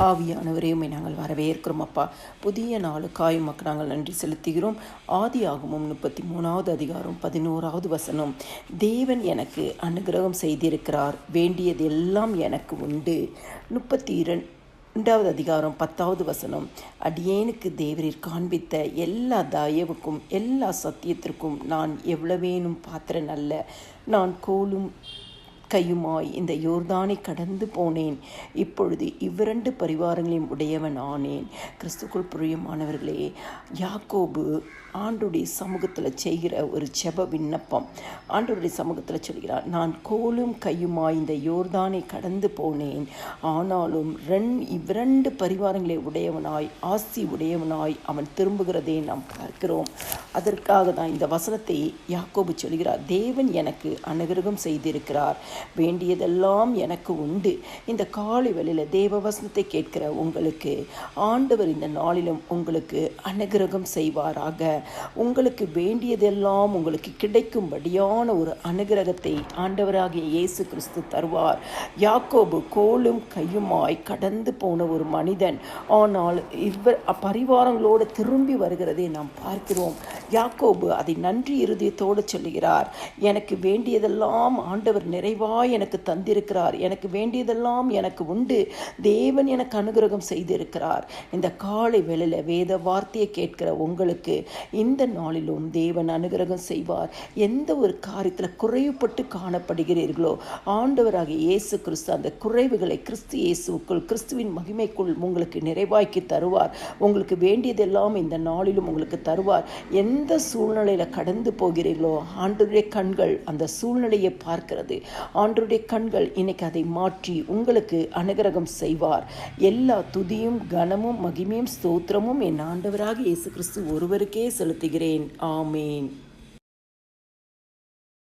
ஆவியானவரையுமே நாங்கள் வரவேற்கிறோம் அப்பா. புதிய நாளுக்காய் உமக்கு நாங்கள் நன்றி செலுத்துகிறோம். ஆதி ஆகமும் முப்பத்தி மூணாவது அதிகாரம் பதினோராவது வசனம். தேவன் எனக்கு அனுகிரகம் செய்திருக்கிறார். வேண்டியது எல்லாம் எனக்கு உண்டு. முப்பத்தி இரண் ரெண்டாவது அதிகாரம் பத்தாவது வசனம். அடியேனுக்கு தேவரீர் காண்பித்த எல்லா தயவுக்கும் எல்லா சத்தியத்திற்கும் நான் எவ்வளவேனும் பாத்திரன் அல்ல. நான் கோலும் கையுமாய் இந்த யோர்தானை கடந்து போனேன். இப்பொழுது இவ்விரண்டு பரிவாரங்களையும் உடையவன் ஆனேன் கிறிஸ்துக்குள் புரியமானவர்களே யாக்கோபு ஆண்டுடைய சமூகத்தில் செய்கிற ஒரு செப விண்ணப்பம். ஆண்டுடைய சமூகத்தில் சொல்கிறார் நான் கோலும் கையுமாய் இந்த யோர்தானை கடந்து போனேன். ஆனாலும் ரெண் இவ்விரண்டு பரிவாரங்களை உடையவனாய் ஆசி உடையவனாய் அவன் திரும்புகிறதை நாம் பார்க்கிறோம். அதற்காக தான் இந்த வசனத்தை யாக்கோபு சொல்கிறார். தேவன் எனக்கு அனுகிரகம் செய்திருக்கிறார். வேண்டியதெல்லாம் எனக்கு உண்டு. இந்த காலை வேளையில் தேவ வசனத்தை கேட்கிற உங்களுக்கு ஆண்டவர் இந்த நாளிலும் உங்களுக்கு அனுகிரகம் செய்வாராக. உங்களுக்கு வேண்டியதெல்லாம் உங்களுக்கு கிடைக்கும்படியான ஒரு அனுகிரகத்தை ஆண்டவராகிய இயேசு கிறிஸ்து தருவார். யாக்கோபு கோலும் கையுமாய் கடந்து போன ஒரு மனிதன். ஆனால் இவர் பரிவாரங்களோடு திரும்பி வருகிறதை நாம் பார்க்கிறோம். யாக்கோபு அதை நன்றி இருதயத்தோடு சொல்லுகிறார். எனக்கு வேண்டியதெல்லாம் ஆண்டவர் நிறைவா எனக்கு தந்திருக்கிறார். எனக்கு வேண்டியதெல்லாம் எனக்கு உண்டு. தேவன் எனக்கு அனுகிரகம் செய்திருக்கிறார். இந்த காலை வேளையில் வேத வார்த்தையை கேட்கிற உங்களுக்கு இந்த நாளிலும் தேவன் அனுகிரகம் செய்வார். எந்த ஒரு காரியத்தில் குறைவுபட்டு காணப்படுகிறீர்களோ ஆண்டவராக இயேசு கிறிஸ்து அந்த குறைவுகளை கிறிஸ்து இயேசுக்குள் கிறிஸ்துவின் மகிமைக்குள் உங்களுக்கு நிறைவாக்கி தருவார். உங்களுக்கு வேண்டியதெல்லாம் இந்த நாளிலும் உங்களுக்கு தருவார். எந்த சூழ்நிலையில் கடந்து போகிறீர்களோ ஆண்டருடைய கண்கள் அந்த சூழ்நிலையை பார்க்கிறது. ஆண்டருடைய கண்கள் இன்னைக்கு அதை மாற்றி உங்களுக்கு அனுகிரகம் செய்வார். எல்லா துதியும் கனமும் மகிமையும் ஸ்தோத்திரமும் என் ஆண்டவராக இயேசு கிறிஸ்து ஒருவருக்கே செலுத்துகிறேன். ஆமேன்.